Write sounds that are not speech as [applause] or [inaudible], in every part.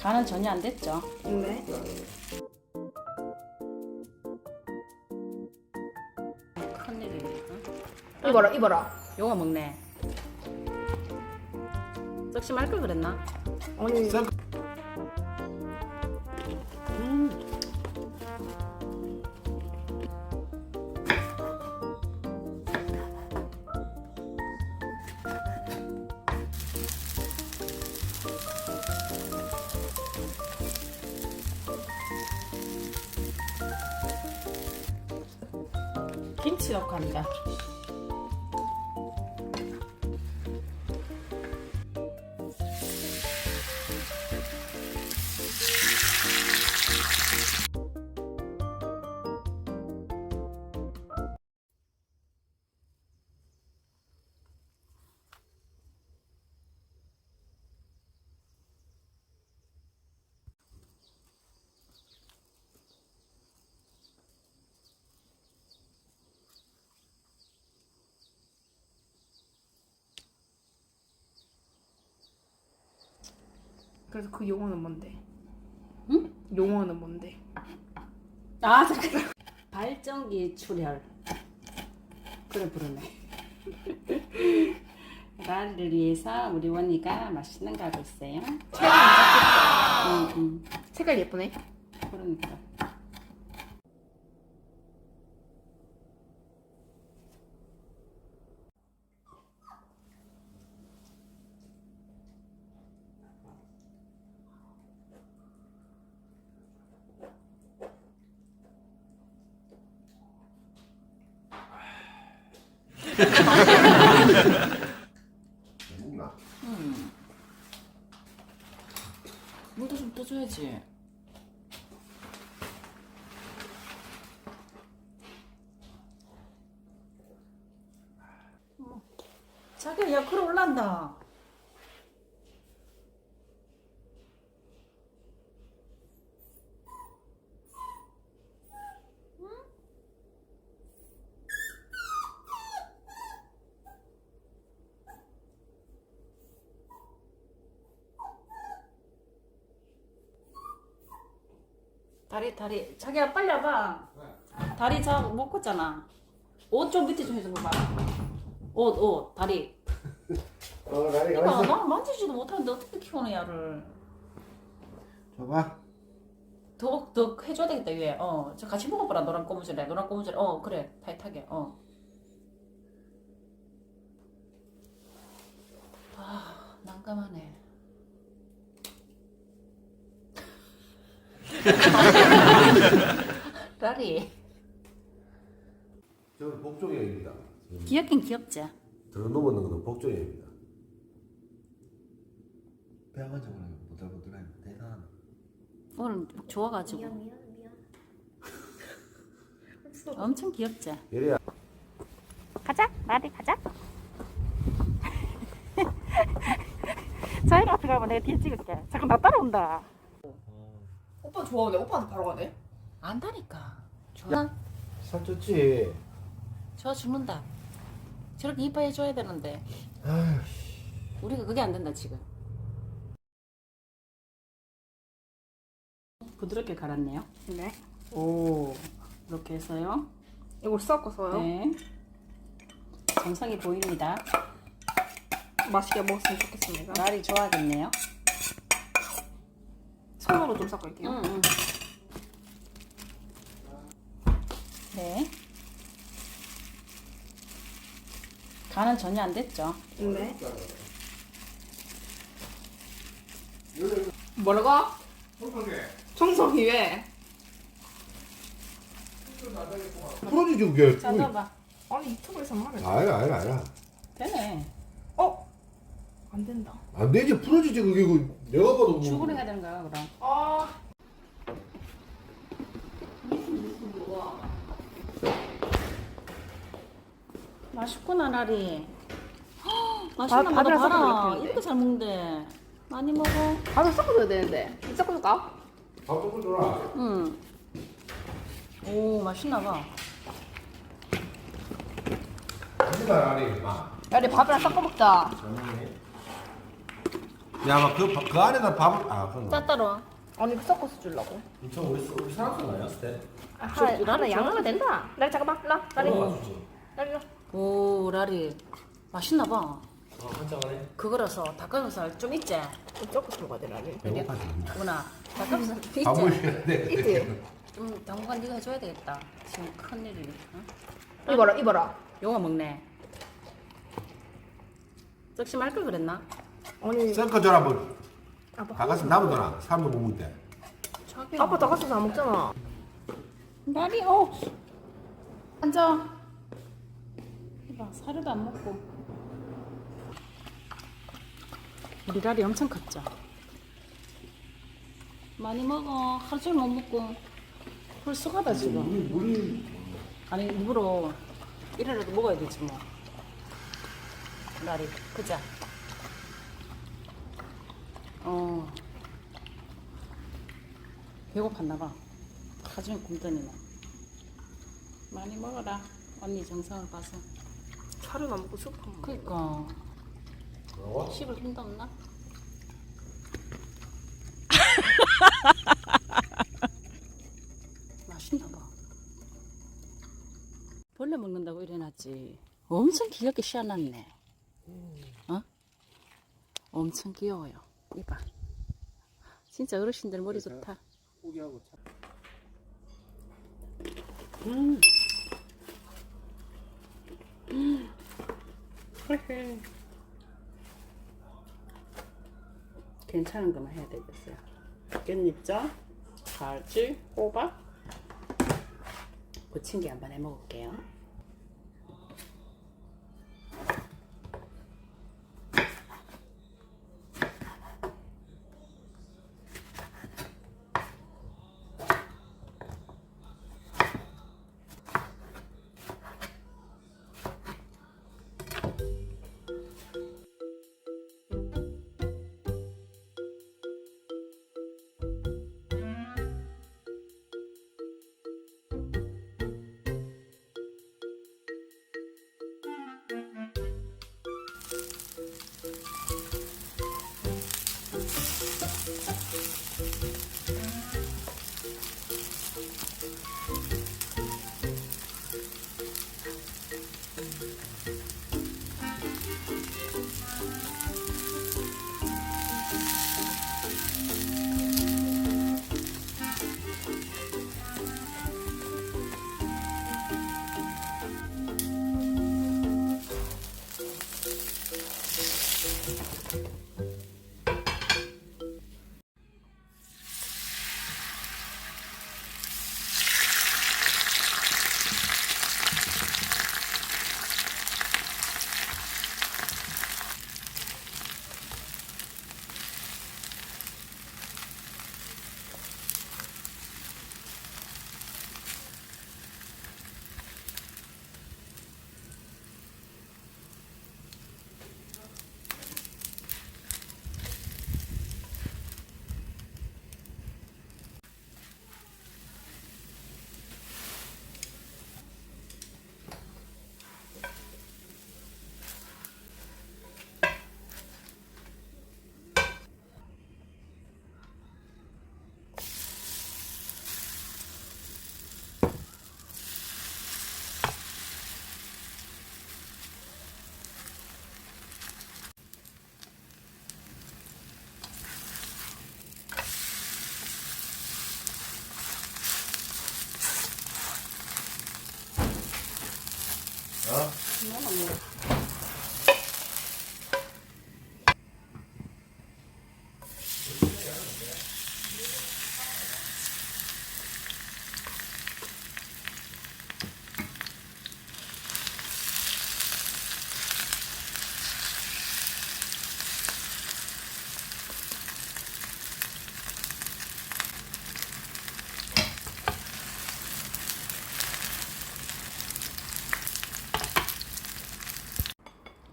간은 전혀 안 됐죠. 네. 큰일이네. 이봐라, 이봐라. 요거 먹네. 썩시 말걸 그랬나? 아니, 음. 김치 넣고 합니다. 그래서 그 용어는 뭔데? 응? 용어는 뭔데? 아 잠깐. 발전기 출혈. 그래 부르네. [laughs] 나를 위해서 우리 원이가 맛있는 거 하고 있어요. 응, 응. 색깔 예쁘네. 그러니까. 먹나? 음. 물도 좀 떠줘야지. 자기야, 야, 그래 올란다. 다리, 다리. 자기야, 빨리 와봐. 다리 저못 컸잖아. 옷 좀 밑에 좀 해줘 봐봐. 옷, 옷, 다리. 어, 나리 이봐, 가만있어. 나 만지지도 못하는데 어떻게 키우는 야를. 줘봐. 더, 더 해줘야 되겠다, 위에. 어, 저 같이 먹어봐라, 노란 고무줄에. 노란 고무줄에. 어, 그래. 타이트하게. 어. 아, 난감하네. 라리. 저는 복종형입니다. 귀엽긴 귀엽지? 더 넘어는 것은 복종형입니다. 뼈가 저거는 보들보들해 대단하네 오늘 좋아가지고. 미안, 미안. [laughs] 엄청 귀엽지? 예리야. 가자, 라리 가자. [laughs] 자이가 앞에 가면 내가 뒤에 찍을게. 잠깐 나 따라온다. 오빠 좋아하네. 오빠한테 바로 가네. 안다니까. 좋아. 살쪘지? 좋아 죽는다. 저렇게 이뻐해 줘야 되는데 아휴, 우리가 그게 안 된다 지금. 부드럽게 갈았네요. 네. 오, 이렇게 해서요. 이걸 섞어서요. 네. 정성이 보입니다. 맛있게 먹었으면 좋겠습니다. 날이 좋아하겠네요. 손으로 좀 섞을게요. 응, 응. 네. 간은 전혀 안 됐죠. 네. 뭐라고? 청소기 왜? 풀어주지 그게. 자, 넣어봐. 아니 유튜브에서 말해. 아니라 아니라 아니라. 되네. 어? 안 된다. 안 되지 풀어주지 그게 그 내가 봐도 뭐. 출근해야 되는 거야, 그럼. 아. 맛있구나, 나리. 헉, 맛있나 밥- 보다, 밥이랑 섞어서 봐라. 이렇게 이렇게 잘 먹는데. 많이 먹어. 밥을 섞어줘야 되는데. 섞어줄까? 밥 조금 줘라. 응. 오, 맛있나 봐. 아니다 나리. 마. 야, 우리 밥이랑 섞어 먹자. 잘 먹네. 야 막 그 그 안에다 밥을 아 그럼 짜 따로. 아니 섞어서 주려고. 인천 우리 우리 사람들 아니야? 스테? 아, 저- 나는 양하면 된다. 나 잠깐만 나 나리 어, 주지. 나리 나. 오 라리 맛있나 봐. 어, 한잔하네. 그거라서 닭가슴살 좀 있지? 섞어서 먹어야 돼 나리. 배고파지 구나 닭가슴살 있지? 밥을 돼 이지. 좀 당분간 네가 해줘야 되겠다. 지금 큰 일이니까. 이봐라 이봐라. 용아 먹네. 적시 말걸 그랬나? 아니 썬거 줘라 뭐 아빠 다가서 남은 거나 사람도 못 먹대 자기야. 아빠 닭가슴살 안 먹잖아. 라리 어 앉아. 이봐 사료도 안 먹고. 우리 라리 엄청 컸죠? 많이 먹어. 하루 종일 못 먹고. 홀쑥하다 지금. 물이 아니 일부러 이래라도 먹어야 되지 뭐. 라리 그자. 어. 배고팠나 봐. 하중에 굶더니만. 많이 먹어라. 언니 정성을 봐서. 차를 안 먹고 수프 먹어. 그니까 뭐라고? 씹을 힘도 없나? [laughs] 맛있나 봐. 벌레 먹는다고 이래놨지. 엄청 귀엽게 씌어놨네. 어? 엄청 귀여워요. 이봐. 진짜 어르신들 머리 좋다. 고기하고 참 음. [laughs] 괜찮은 것만 해야 되겠어요. 깻잎전, 가지, 호박, 부침개 한번 해 먹을게요.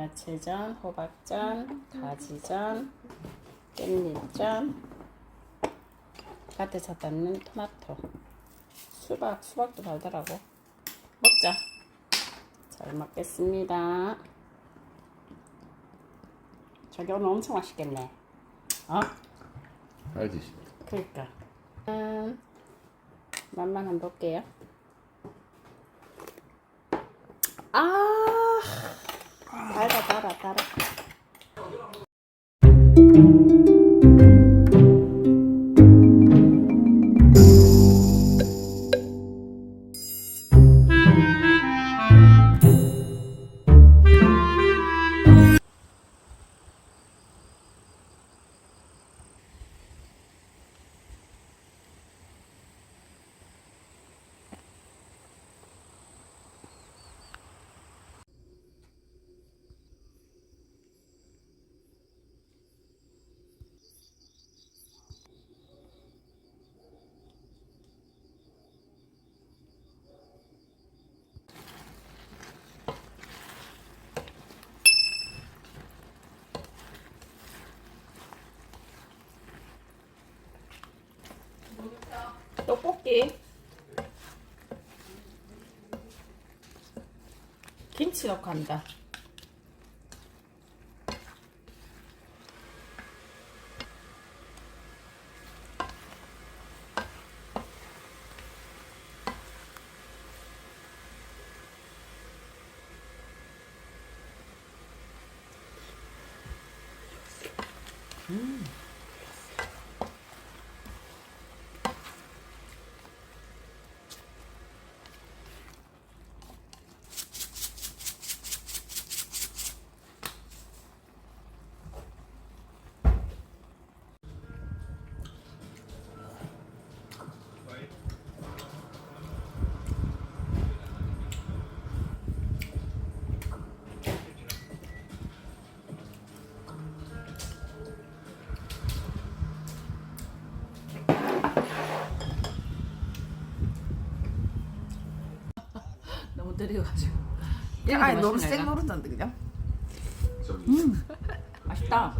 야채전, 호박전, 가지전, 깻잎전, 밭에서 땄는 토마토, 수박, 수박도 달더라고. 먹자. 잘 먹겠습니다. 저기 오늘 엄청 맛있겠네. 어? 알지. 그러니까. 음, 맛만 한번 볼게요. 아, 떡볶이. 김치 넣고 합니다. 때려가지고. 아니 너무 쌩 모른다는데 그냥. 맛있다.